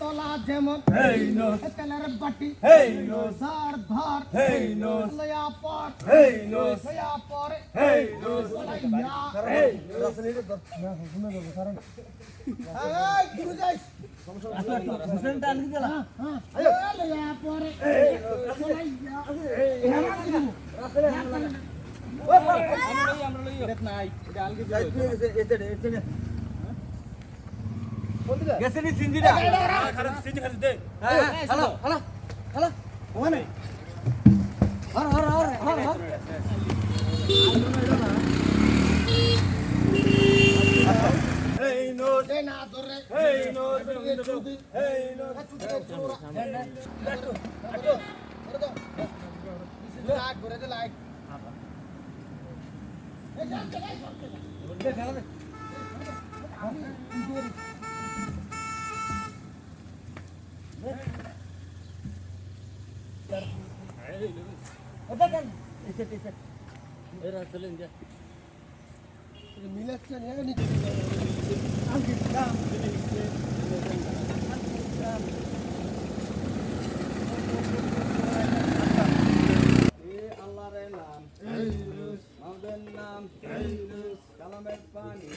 তলা যেমন তেলের বাটি গুরু যাই লয়া পরে গেছে নি সিঞ্জিটা হ্যালো হ্যালো হ্যালো ওখানে না ধরে। এই চুদি এই নোট লাইক করে? দে। লাইক এরা চলেন যা। কালামের পানি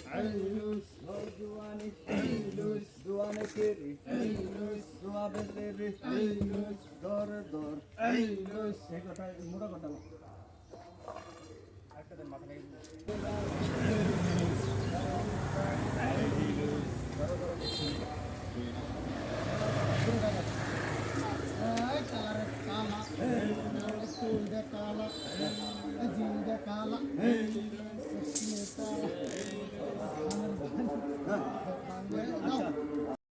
নৌজুয়ানি জুয়ানে ফেরি জুয়া বেলে দর দর এই কথা মোটা কথা কালা কালা Tadi dia.